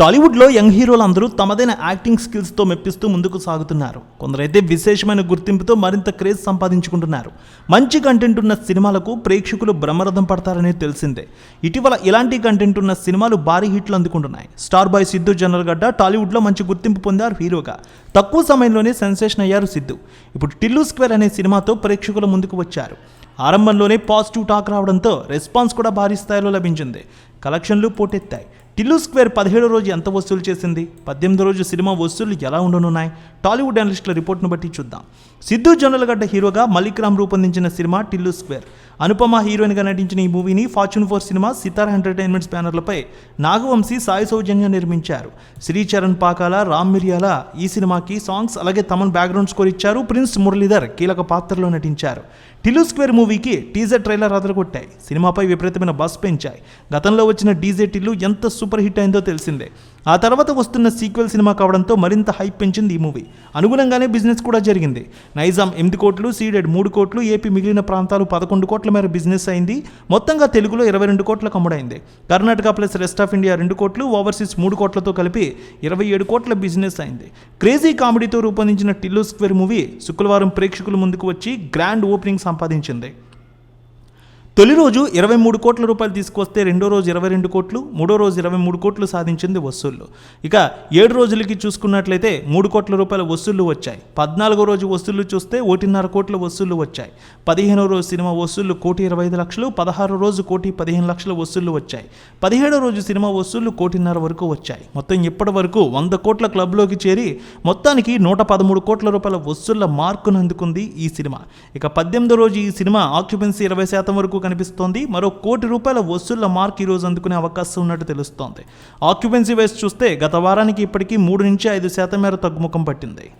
టాలీవుడ్లో యంగ్ హీరోలు అందరూ తమదైన యాక్టింగ్ స్కిల్స్తో మెప్పిస్తూ ముందుకు సాగుతున్నారు. కొందరైతే విశేషమైన గుర్తింపుతో మరింత క్రేజ్ సంపాదించుకుంటున్నారు. మంచి కంటెంట్ ఉన్న సినిమాలకు ప్రేక్షకులు బ్రహ్మరథం పడతారనే తెలిసిందే. ఇటీవల ఇలాంటి కంటెంట్ ఉన్న సినిమాలు భారీ హిట్లు అందుకుంటున్నాయి. Star boy Siddhu Jonnalagadda టాలీవుడ్లో మంచి గుర్తింపు పొందారు హీరోగా. తక్కువ సమయంలోనే సెన్సేషన్ అయ్యారు సిద్ధు. ఇప్పుడు టిల్లు స్క్వేర్ అనే సినిమాతో ప్రేక్షకుల ముందుకు వచ్చారు. ఆరంభంలోనే పాజిటివ్ టాక్ రావడంతో రెస్పాన్స్ కూడా భారీ స్థాయిలో లభించింది. కలెక్షన్లు పోటెత్తాయి. టిల్లు స్క్వేర్ పదిహేడో రోజు ఎంత వసూలు చేసింది? పద్దెనిమిదో రోజు సినిమా వసూలు ఎలా ఉండనున్నాయి? టాలీవుడ్ అనలిస్టుల రిపోర్ట్ను బట్టి చూద్దాం. సిద్ధు జొన్నలగడ్డ హీరోగా మలిక్ రామ్ రూపొందించిన సినిమా టిల్లు స్క్వేర్. అనుపమ హీరోయిన్గా నటించిన ఈ మూవీని fortune four cinema Sithara entertainments బ్యానర్లపై Nagavamsi Sai Soujanya నిర్మించారు. శ్రీచరణ్ పాకాల రామ్ మిరియాల ఈ సినిమాకి సాంగ్స్ అలాగే తమన్ బ్యాక్గ్రౌండ్ స్కోర్ ఇచ్చారు. ప్రిన్స్ మురళీధర్ కీలక పాత్రలో నటించారు. టిల్లు స్క్వేర్ మూవీకి టీజర్ ట్రైలర్ అదరగొట్టాయి. సినిమాపై విపరీతమైన బస్ పెంచాయి. గతంలో వచ్చిన డీజే టిల్లు ఎంత సూపర్ హిట్ అయిందో తెలిసిందే. ఆ తర్వాత వస్తున్న సీక్వెల్ సినిమా కావడంతో మరింత హైప్ పెంచింది ఈ మూవీ. అనుగుణంగానే బిజినెస్ కూడా జరిగింది. నైజాం ఎనిమిది కోట్లు సీడెడ్ మూడు కోట్లు ఏపీ మిగిలిన ప్రాంతాలు పదకొండు కోట్ల మేర బిజినెస్ అయింది. మొత్తంగా తెలుగులో ఇరవై రెండు కోట్లకు అమ్ముడైంది Karnataka plus rest of India రెండు కోట్లు ఓవర్సీస్ మూడు కోట్లతో కలిపి ఇరవై ఏడు కోట్ల బిజినెస్ అయింది. క్రేజీ కామెడీతో రూపొందించిన టిల్లు స్క్వేర్ మూవీ శుక్రవారం ప్రేక్షకుల ముందుకు వచ్చి గ్రాండ్ ఓపెనింగ్ సంపాదించింది. తొలి రోజు ఇరవై మూడు కోట్ల రూపాయలు తీసుకొస్తే రెండో రోజు ఇరవై రెండు కోట్లు మూడో రోజు ఇరవై మూడు కోట్లు సాధించింది వసూళ్ళు. ఇక ఏడు రోజులకి చూసుకున్నట్లయితే మూడు కోట్ల రూపాయల వసూళ్ళు వచ్చాయి. పద్నాలుగో రోజు వసూళ్ళు చూస్తే ఒకటిన్నర కోట్ల వసూళ్ళు వచ్చాయి. పదిహేనో రోజు సినిమా వసూళ్ళు కోటి ఇరవై ఐదు లక్షలు పదహారో రోజు కోటి పదిహేను లక్షల వసూళ్ళు వచ్చాయి. పదిహేడో రోజు సినిమా వసూళ్ళు కోటిన్నర వరకు వచ్చాయి. మొత్తం ఇప్పటి వరకు వంద కోట్ల క్లబ్లోకి చేరి మొత్తానికి నూట పదమూడు కోట్ల రూపాయల వసూళ్ళ మార్కును అందుకుంది ఈ సినిమా. ఇక పద్దెనిమిదో రోజు ఈ సినిమా ఆక్యుపెన్సీ ఇరవై శాతం వరకు కనిపిస్తోంది. మరో కోటి రూపాయల వసూళ్ళ మార్క్ ఈ రోజు అందుకునే అవకాశం ఉన్నట్టు తెలుస్తోంది. ఆక్యుపెన్సీ వైస్ చూస్తే గత వారానికి ఇప్పటికీ మూడు నుంచి ఐదు శాతం మేర తగ్గుముఖం పట్టింది.